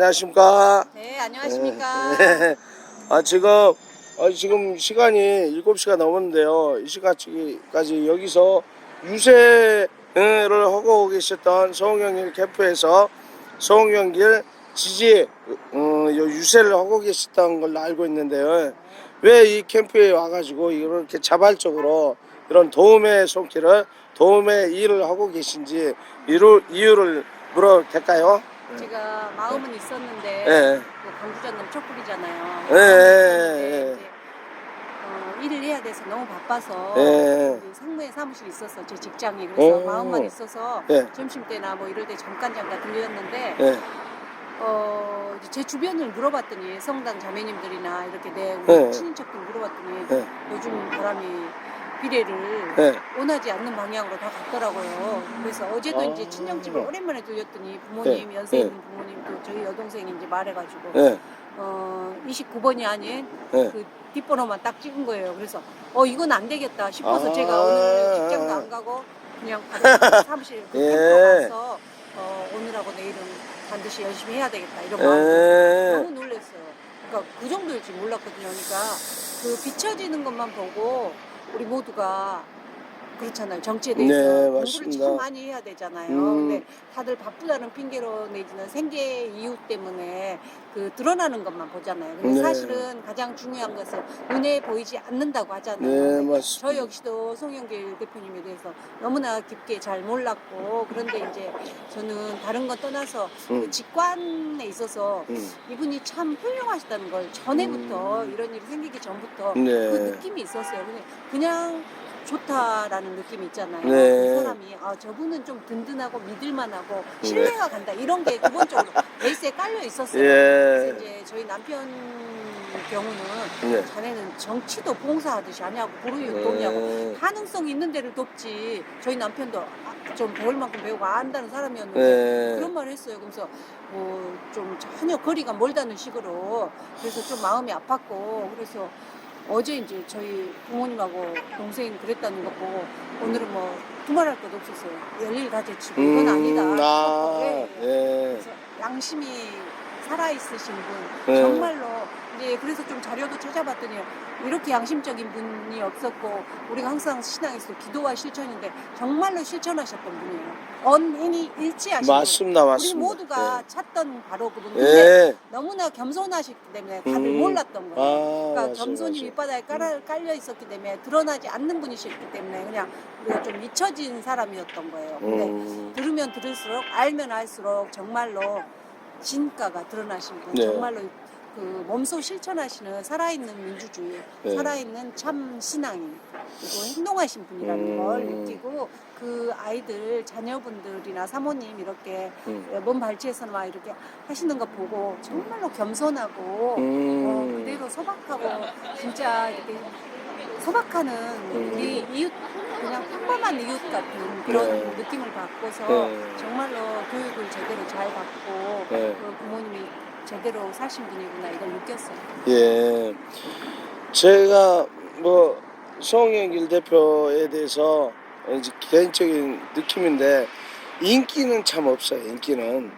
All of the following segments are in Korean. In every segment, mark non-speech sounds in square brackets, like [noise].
안녕하십니까? 네, 안녕하십니까. 네. [laughs] 아 지금 아, 지금 시간이 7시가 넘었는데요. 이 시간까지 여기서 유세를 하고 계셨던 서홍영길 캠프에서 서홍영길 지지 어, 요 유세를 하고 계셨던 걸로 알고 있는데요. 왜 이 캠프에 와가지고 이렇게 자발적으로 이런 도움의 손길을 도움의 일을 하고 계신지 이유, 이유를 물어도 될까요? 제가 마음은 있었는데 예. 그 강주전남 촛불이잖아요. 예, 예, 예. 이제, 어, 일을 해야 돼서 너무 바빠서 예. 그 상무에 사무실 있었어 제 직장이 그래서 오. 마음만 있어서 예. 점심 때나 뭐 이럴 때 잠깐 잠깐 들렸는데 예. 어, 이제 제 주변을 물어봤더니 성당 자매님들이나 이렇게 내 우리 예. 친인척들 물어봤더니 예. 요즘 바람이 비례를 예. 원하지 않는 방향으로 다 갔더라고요. 그래서 어제도 아. 이제 친정집을 오랜만에 들렸더니 부모님 네. 연세 네. 있는 부모님도 저희 여동생이 이제 말해가지고 예. 어 29번이 아닌 예. 그 뒷번호만 딱 찍은 거예요. 그래서 어 이건 안 되겠다 싶어서 아. 제가 오늘 직장도 안 가고 그냥 [laughs] 사무실 그 예. 가서 어, 오늘하고 내일은 반드시 열심히 해야 되겠다 이런 마음 예. 너무 놀랐어요. 그러니까 그 정도일 줄 몰랐거든요. 그러니까 그 비춰지는 것만 보고 우리 모두가 그렇잖아요. 정치에 대해서 네, 공부를 맞습니다. 참 많이 해야 되잖아요. 음. 근데 다들 바쁘다는 핑계로 내지는 생계 이유 때문에 그 드러나는 것만 보잖아요. 근데 네. 사실은 가장 중요한 것은 눈에 보이지 않는다고 하잖아요. 네, 맞습니다. 저 역시도 송영길 대표님에 대해서 너무나 깊게 잘 몰랐고 그런데 이제 저는 다른 건 떠나서 음. 그 직관에 있어서 음. 이분이 참 훌륭하시다는 걸 전에부터 이런 일이 생기기 전부터 그 네. 느낌이 있었어요. 그냥 좋다라는 느낌이 있잖아요. 네. 그 사람이 아 저분은 좀 든든하고 믿을만하고 신뢰가 간다 이런 게 기본적으로 베이스에 깔려 있었어요. 그래서 예. 이제 저희 남편 경우는 네. 자네는 정치도 봉사하듯이 하냐고 부르유 돕냐고 네. 가능성 있는 데를 돕지. 저희 남편도 아, 좀 배울 만큼 배우고 안다는 사람이었는데 네. 그런 말을 했어요. 그래서 뭐 좀 전혀 거리가 멀다는 식으로 그래서 좀 마음이 아팠고 그래서 어제 이제 저희 부모님하고 동생이 그랬다는 거 보고 오늘은 뭐 두말할 것도 없었어요. 열일 가제치고 이건 아니다. 음, 아, 예, 예. 예. 그래서 양심이 살아있으신 분 네. 정말로 이제 그래서 좀 자료도 찾아봤더니 이렇게 양심적인 분이 없었고 우리가 항상 신앙에서 기도와 실천인데 정말로 실천하셨던 분이에요. 언행이 일치하신 분. 맞습니다, 우리 맞습니다. 모두가 찾던 바로 그분. 예. 예. 너무나 겸손하셨기 때문에 다들 음. 몰랐던 거예요. 아, 그러니까 맞아요, 겸손이. 밑바닥에 깔아, 깔려 있었기 때문에 드러나지 않는 분이셨기 때문에 그냥 우리가 좀 잊혀진 사람이었던 거예요. 근데 음. 들으면 들을수록 알면 알수록 정말로 진가가 드러나신 분, 네. 정말로 그 몸소 실천하시는 살아있는 민주주의, 네. 살아있는 참 신앙인 그리고 행동하신 분이라는 음. 걸 느끼고 그 아이들 자녀분들이나 사모님 이렇게 음. 몸 발치해서 막 이렇게 하시는 거 보고 정말로 겸손하고 음. 어, 그대로 소박하고 진짜 이렇게 소박하는 음. 우리 이웃 그냥 평범한 이웃 같은 그런 네. 느낌을 받고서 네. 정말로 교육을 제대로 잘 받고 네. 그 부모님이 제대로 사신 분이구나 이걸 느꼈어요. 예. 제가 뭐 송영길 대표에 대해서 이제 개인적인 느낌인데 인기는 참 없어요. 인기는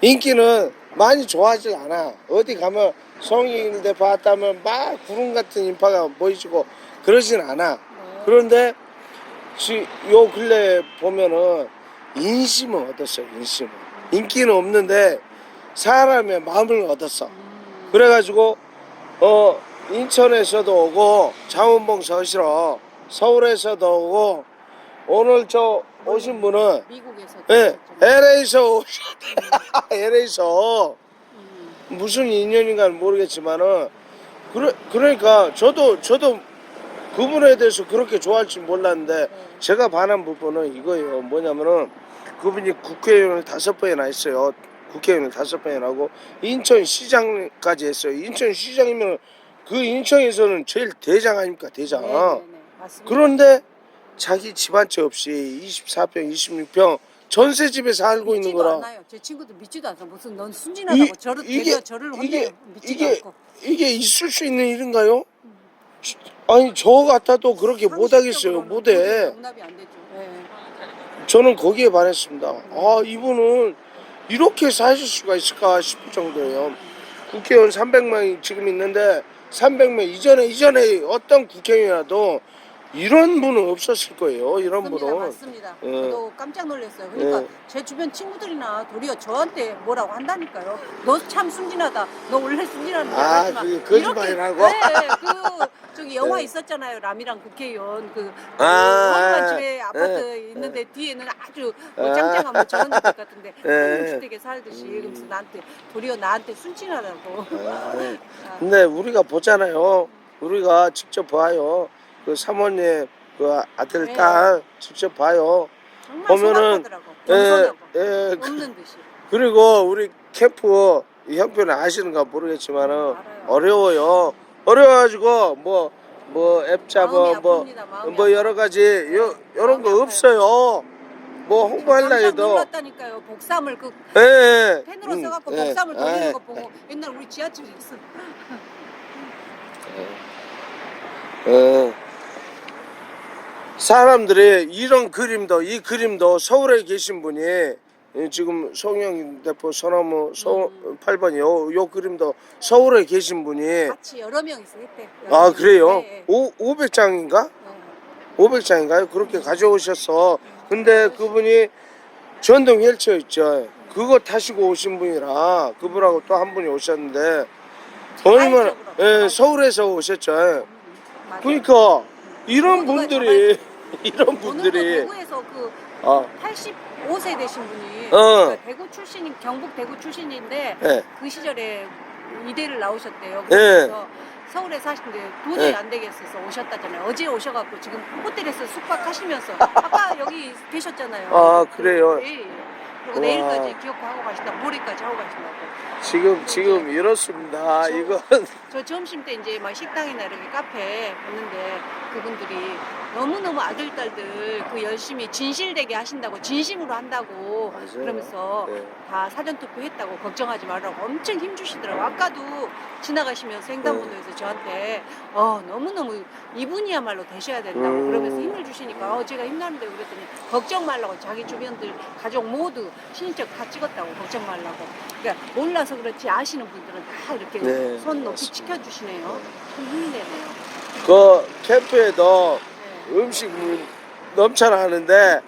인기는 많이 좋아하지 않아. 어디 가면 송영길 대표 왔다면 막 구름 같은 인파가 모이시고 그러진 않아. 네. 그런데 지- 요 근래 보면은 인심을 얻었어요. 인심을. 인기는 없는데 사람의 마음을 얻었어. 음, 그래가지고 어 인천에서도 오고 장원봉 서시러 서울에서도 오고 오늘 저 오신 분은 미국에서 예 LA에서 오셨대. [laughs] LA에서. 음, 무슨 인연인가 모르겠지만은 그래 그러니까 저도 저도 그분에 대해서 그렇게 좋아할 줄 몰랐는데 네. 제가 반한 부분은 이거예요. 뭐냐면은 그분이 국회의원을 다섯 번이나 했어요 국회의원을 다섯 번이나 하고 인천시장까지 했어요 인천시장이면 그 인천에서는 제일 대장 아닙니까 대장 네, 네, 네, 맞습니다. 그런데 자기 집한채 없이 24평 26평 전세 집에 살고 있는 믿지도 거라 않아요. 제 친구도 믿지도 않아. 무슨 넌 순진하다고 이- 저를 이게- 데려 저를 이게- 혼내 믿지도 이게 않고. 이게 있을 수 있는 일인가요? 아니 저 같아도 그렇게 못 하겠어요 상식적으로는 못 해 용납이 안 되죠. 네. 저는 거기에 반했습니다 아 이분은 이렇게 사실 수가 있을까 싶을 정도예요. 국회의원 300명이 지금 있는데 300명 이전에 이전에 어떤 국회의원이라도 이런 분은 없었을 거예요. 이런 맞습니다. 분은. 맞습니다. 예. 저도 깜짝 놀랐어요. 그러니까 예. 제 주변 친구들이나 도리어 저한테 뭐라고 한다니까요. 너 참 순진하다. 너 원래 순진한데 아, 하지만 그게 거짓말이라고? 이렇게- 네, 그 [laughs] 저기 영화 네. 있었잖아요. 라미랑 국회의원 그 아, 황만 집에 아파트 네. 있는데 뒤에는 아주 뭐 아. 짱짱한 뭐 저런 집 같은데 [laughs] 네. 한국시댁에 살듯이 음. 그러면서 나한테 도리어 나한테 순진하다고. 아, [laughs] 아, 근데 우리가 보잖아요. 우리가 직접 봐요. 그 사모님 그 아들 네. 딸 직접 봐요. 정말 보면은. 예, 겸손하고 예. 없는 듯이. 그리고 우리 캠프 이 형편을 아시는가 모르겠지만은 알아요. 어려워요. 어려워가지고 뭐 뭐앱 잡아 마음이 뭐 아픕니다, 마음이 뭐 여러 가지 요 요런 마음이 거 아파요. 없어요. 뭐 깜짝 해도 놀랐다니까요. 복삼을 그 예, 예. 펜으로 음, 써갖고 예. 복삼을 돌리는 예. 거 보고 옛날 우리 지하철에 있어. 어. 사람들이 이런 그림도 이 그림도 서울에 계신 분이 예, 지금 송영 대표 소나무 소 음. 8번이 요, 요 그림도 서울에 계신 분이 같이 여러 명 있어 했대. 아 그래요? 네, 네. 오 500장인가? 네. 500장인가요? 그렇게 가져오셨어. 근데 그분이 전동 휠체어 있죠. 그거 타시고 오신 분이라 그분하고 또 한 분이 오셨는데 얼마나. 예, 서울에서 오셨죠. 음. 그러니까 이런 분들이 [laughs] 이런 분들이 대구에서 그 아, 85세 되신 분이 어. 그러니까 대구 출신 경북 대구 출신인데 예. 그 시절에 이대를 나오셨대요. 예. 그래서 서울에 사시는데 도저히 예. 안 되겠어서 오셨다잖아요. 어제 오셔갖고 지금 호텔에서 숙박하시면서 [laughs] 아까 여기 계셨잖아요. 아, 그래요? 예, 예. 그리고. 내일까지 기억하고 가신다. 모레까지 하고 가신다고. 지금 지금 이렇습니다. 저- 이건 [laughs] 저 점심 때 이제 막 식당이나 이렇게 카페 갔는데 그분들이 너무너무 아들, 딸들 그 열심히 진실되게 하신다고 진심으로 한다고 맞아요. 그러면서 네. 다 사전 투표 했다고 걱정하지 말라고 엄청 힘주시더라고. 아까도 지나가시면서 횡단보도에서 저한테 어, 너무너무 이분이야말로 되셔야 된다고 음. 그러면서 힘을 주시니까 어, 제가 힘나는데 그랬더니 걱정 말라고 자기 주변들 가족 모두 친인척 다 찍었다고 걱정 말라고. 그러니까 몰라서 그렇지 아시는 분들은 다 이렇게 네, 손 높이 맞습니다. 지켜주시네요. 큰 힘이 되네요. 그 캠프에도 네. 음식 넘쳐나 하는데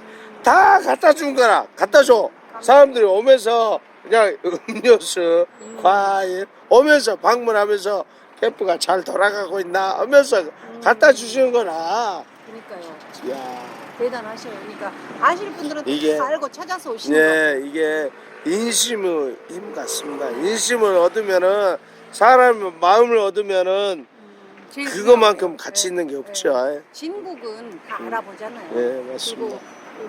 다 갖다 준 거라 갖다 줘. 사람들이 오면서 그냥 [laughs] 음료수, 음. 과일 오면서 방문하면서 캠프가 잘 돌아가고 있나 하면서 음. 갖다 주시는 거라. 그러니까요. 야, 대단하셔요. 그러니까 아실 분들은 이게- 다 알고 찾아서 오시는 거예요. 예, 이게 인심의 힘 같습니다. 인심을 얻으면은 사람 마음을 얻으면은 음, 제일 그거만큼 중요한 가치. 있는 게 네, 없죠. 네. 진국은 다 알아보잖아요. 예, 맞습니다. 그리고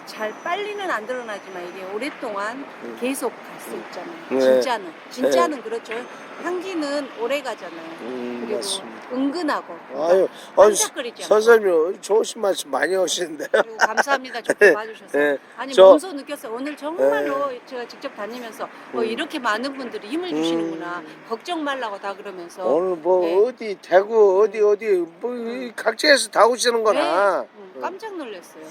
잘 빨리는 안 드러나지만 이게 오랫동안 음. 계속 갈 수 있잖아요. 네. 진짜는 진짜는 그렇죠. 향기는 오래 가잖아요. 음, 그리고 맞습니다. 은근하고 아유, 아유, 반짝거리지 않고. 선생님 좋으신 말씀 많이 하시는데. 그리고 감사합니다. 좋게 [laughs] 봐주셔서. 예, 아니 저- 몸소 느꼈어요. 오늘 정말로 제가 직접 다니면서 어, 음. 이렇게 많은 분들이 힘을 주시는구나. 음. 걱정 말라고 다 그러면서. 오늘 뭐 네. 어디 대구 어디 어디 뭐이 각지에서 다 오시는 거나. 네, 음, 깜짝 놀랐어요.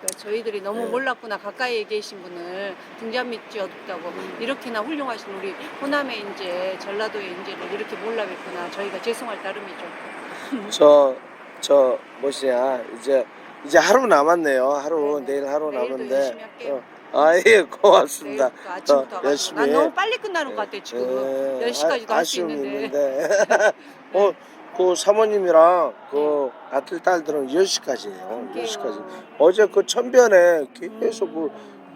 그러니까 저희들이 너무 네. 몰랐구나 가까이에 계신 분을 등잔 밑이 어둡다고 음. 이렇게나 훌륭하신 우리 호남의 인재 전라도의 인재를 이렇게 몰라뵙구나 저희가 죄송할 따름이죠. [laughs] 저, 저, 뭐시냐, 이제, 이제 하루 남았네요. 하루, 네네. 내일 하루 내일도 남았는데. 할게요. 어, 아, 예, [laughs] 고맙습니다. 내일부터 아침부터 더 와가지고 열심히 난 해. 너무 빨리 끝나는 것 같아 지금 예, 10시까지도 아- 할수 아쉬움이 있는데 있는데. [laughs] 어, 그 사모님이랑 그 아들, 딸들은 10시까지예요. 10시까지. 어제 그 천변에 계속 그,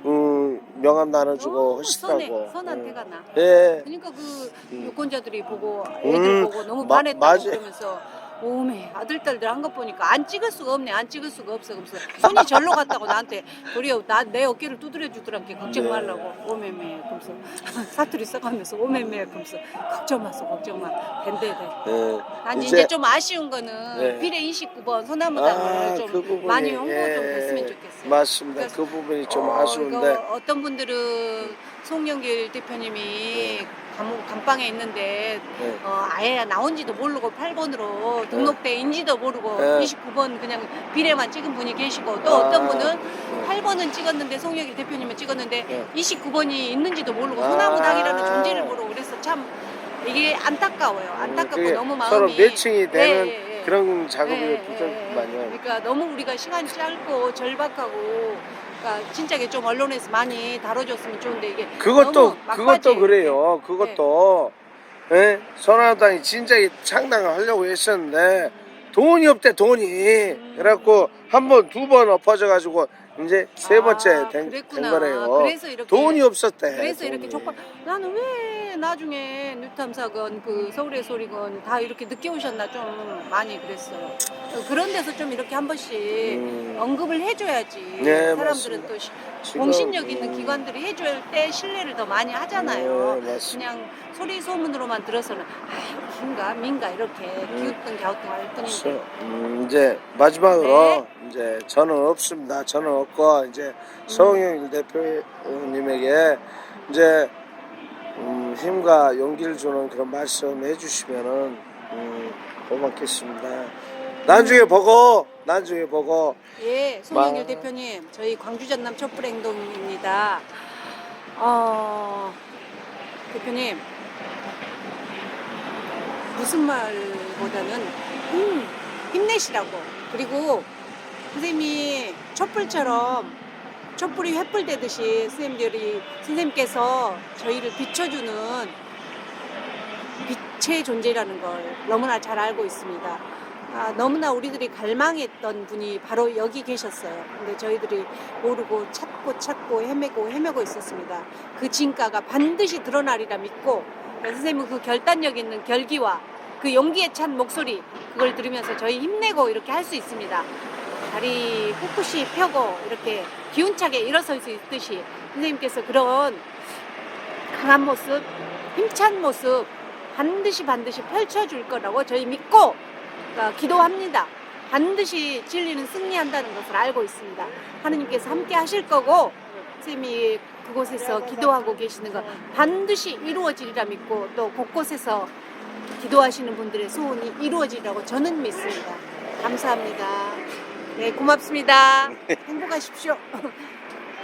음, 명함 나눠주고 너무 하시더라고. 선해, 선한 음. 태가 나. 예. 그러니까 그 음. 유권자들이 보고 애들 음, 보고 너무 마- 반했다고 맞아요. 그러면서 오메 아들 딸들 한 것 보니까 안 찍을 수가 없네 안 찍을 수가 없어 그러면서 손이 절로 갔다고 나한테 도리어 나 내 어깨를 두드려 주더란게 걱정 네. 말라고 오메메 그러면서 사투리 써가면서 오메메 그러면서 걱정 마소 걱정 마 된대 돼. 예. 난 이제, 좀 아쉬운 거는 네. 비례 29번 소나무당을 아, 좀 그 부분이, 많이 홍보 좀 예, 됐으면 좋겠어요. 맞습니다. 그 부분이 좀 어, 아쉬운데. 어떤 분들은 송영길 대표님이 감, 감방에 있는데 네. 어, 아예 나온지도 모르고 8번으로 등록돼인지도 모르고 네. 29번 그냥 비례만 찍은 분이 계시고 또 아. 어떤 분은 8번은 찍었는데 송영길 대표님은 찍었는데 네. 29번이 있는지도 모르고 아. 소나무당이라는 존재를 모르고 그래서 참 이게 안타까워요. 안타깝고 그게 너무 마음이 서로 매칭이 되는 예, 예, 예. 그런 작업이 예, 예, 붙었구만요. 예. 그러니까 너무 우리가 시간이 짧고 절박하고 그러니까 진짜 이게 좀 언론에서 많이 다뤄줬으면 좋은데 이게 그것도. 그것도 그래요. 그것도 예? 선화당이 진짜 창당을 하려고 했었는데 돈이 없대 돈이. 음. 그래갖고 한 번 두 번 엎어져 가지고 이제 세 번째 아, 된, 된 그랬구나. 거래요. 그래서 이렇게 돈이 없었대. 그래서 이렇게 돈이. 촉박 나는 왜 나중에 뉴탐사건 그 서울의 소리건 다 이렇게 늦게 오셨나 좀 많이 그랬어요. 그런 데서 좀 이렇게 한 번씩 음. 언급을 해줘야지 네, 사람들은 맞습니다. 또 시- 지금, 공신력 있는 음. 기관들이 해줄 때 신뢰를 더 많이 하잖아요. 네. 그냥 소리 소문으로만 들어서는 아 긴가 민가 이렇게 기웃등 갸웃등 할 뿐인데 음, 이제 마지막으로 네. 이제 저는 없습니다. 저는 없고 이제 서홍영 대표님에게 이제 음, 힘과 용기를 주는 그런 말씀 해주시면은 음, 고맙겠습니다. 나중에 보고 나중에 보고 예, 송영길 마- 대표님, 저희 광주 전남 촛불 행동입니다. 어, 대표님, 무슨 말보다는 힘, 힘내시라고. 그리고 선생님이 촛불처럼 촛불이 횃불되듯이 선생님들이 선생님께서 저희를 비춰주는 빛의 존재라는 걸 너무나 잘 알고 있습니다. 아, 너무나 우리들이 갈망했던 분이 바로 여기 계셨어요. 근데 저희들이 모르고 찾고 찾고 헤매고 헤매고 있었습니다. 그 진가가 반드시 드러나리라 믿고 선생님은 그 결단력 있는 결기와 그 용기에 찬 목소리 그걸 들으면서 저희 힘내고 이렇게 할 수 있습니다. 다리 꿋꿋이 펴고 이렇게 기운차게 일어설 수 있듯이 선생님께서 그런 강한 모습, 힘찬 모습 반드시 반드시 펼쳐줄 거라고 저희 믿고 어, 기도합니다. 반드시 진리는 승리한다는 것을 알고 있습니다. 하느님께서 함께 하실 거고 선생님이 그곳에서 기도하고 계시는 거 반드시 이루어지리라 믿고 또 곳곳에서 기도하시는 분들의 소원이 이루어지리라고 저는 믿습니다. 감사합니다. 네, 고맙습니다. 행복하십시오.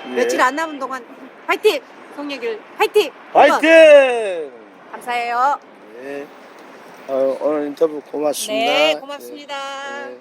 예. 며칠 안 남은 동안 파이팅! 송영길 파이팅! 한번 화이팅! 감사해요. 네. 어, 오늘 인터뷰 고맙습니다. 네, 고맙습니다. 네. 네.